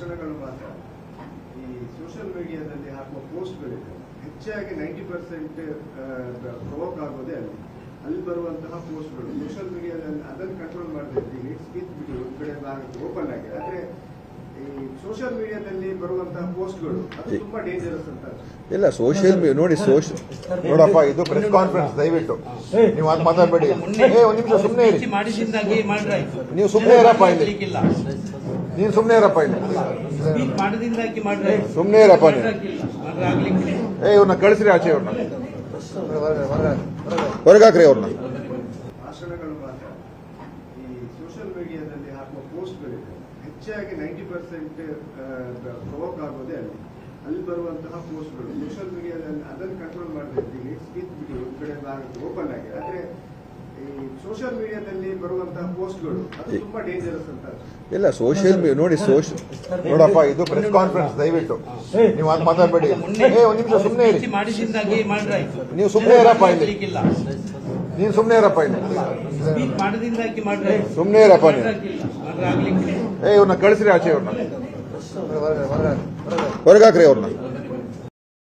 ಭಾಷಣಗಳು ಮಾತ್ರ ಈ ಸೋಷಿಯಲ್ ಮೀಡಿಯಾದಲ್ಲಿ ಹಾಕುವ ಪೋಸ್ಟ್ಗಳಿದೆ ಹೆಚ್ಚಾಗಿ ನೈಂಟಿ ಪರ್ಸೆಂಟ್ ಪ್ರವೋಕ್ ಆಗೋದೇ ಅಲ್ಲಿ ಅಲ್ಲಿ ಬರುವಂತಹ ಪೋಸ್ಟ್ಗಳು ಸೋಷಿಯಲ್ ಮೀಡಿಯಾದಲ್ಲಿ ಅದನ್ನು ಕಂಟ್ರೋಲ್ ಮಾಡ್ತಾ ಇದ್ದೀವಿ ಹೇಟ್ ಸ್ಪೀಚ್ ಬಿಟ್ಟು ಒಂದು ಕಡೆ ಓಪನ್ ಆಗಿದೆ ಆದರೆ ಈ ಸೋಷಿಯಲ್ ಮೀಡಿಯಾದಲ್ಲಿ ಬರುವಂತಹ ಪೋಸ್ಟ್ಗಳು ಅದು ತುಂಬಾ ಡೇಂಜರಸ್ ಅಂತ ಇಲ್ಲ ಸೋಷಿಯಲ್ ನೋಡಿ ಸೋಷಿಯಲ್ ನೋಡಪ್ಪ ಇದು ಪ್ರೆಸ್ ಕಾನ್ಫರೆನ್ಸ್ ದಯವಿಟ್ಟು ನೀವು ಅದು ಮಾತಾಡಬೇಡಿ ಏ ಒಂದು ನಿಮಿಷ ಸುಮ್ಮನೆ ಇರಿ ನೀವು ಸುಮ್ಮನೆ ಇರಪ್ಪ ಇಲ್ಲಿ. ನೀನು ಸುಮ್ಮನೆ ಇರಪ್ಪ ಇಲ್ಲಿ. ಸುಮ್ಮನೆ ಇರಪ್ಪ. ಏ ಇವ್ರನ್ನ ಕಳಿಸ್ರಿ ಆಚೆ ಇವ್ರನ್ನ ಹೊರಗಾಕ್ರಿ ಅವ್ರನ್ನ ಸೋಷಿಯಲ್ ಮೀಡಿಯಾದಲ್ಲಿ ಹಾಕುವ ಪೋಸ್ಟ್ಗಳಿದೆ. ಹೆಚ್ಚಾಗಿ ನೈಂಟಿ ಪರ್ಸೆಂಟ್ ಪ್ರವೋಕ್ ಆಗೋದೇ ಅಲ್ಲಿ. ಅಲ್ಲಿ ಬರುವಂತಹ ಪೋಸ್ಟ್ಗಳು. ಸೋಷಿಯಲ್ ಮೀಡಿಯಾದಲ್ಲಿ ಅದನ್ನು ಕಂಟ್ರೋಲ್ ಹೇಟ್ ಸ್ಪೀಚ್ ಒಂದು ಓಪನ್ ಆಗಿದೆ ಆದ್ರೆ ಸೋಷಿಯಲ್ ಮೀಡಿಯಾದಲ್ಲಿ ಬರುವಂತಹ ಪೋಸ್ಟ್ಗಳು ಅದು ತುಂಬಾ ಡೇಂಜರಸ್ ಅಂತ ಇಲ್ಲ ಸೋಷಿಯಲ್ ನೋಡಿ ಸೋಷಿಯಲ್ ನೋಡಪ್ಪ ಇದು ಪ್ರೆಸ್ ಕಾನ್ಫರೆನ್ಸ್ ದಯವಿಟ್ಟು ನೀವು ಅದು ಮಾತಾಡಬೇಡಿ ಏ ಒಂದು ನಿಮಿಷ ಸುಮ್ಮನೆ ಇರಿ ನೀವು ಸುಮ್ಮನೆ ಇರಪ್ಪ ಇಲ್ಲಿ. ನೀವು ನೀನು ಸುಮ್ಮನೆ ಇರಪ್ಪ ಇಲ್ಲಿ ಸುಮ್ಮನೆ ಇರಪ್ಪ ನೀವು. ಏ ಇವ್ರನ್ನ ಕಳಿಸ್ರಿ ಆಚೆ ಇವ್ರನ್ನ ಹೊರಗಾಕ್ರಿ ಅವ್ರನ್ನ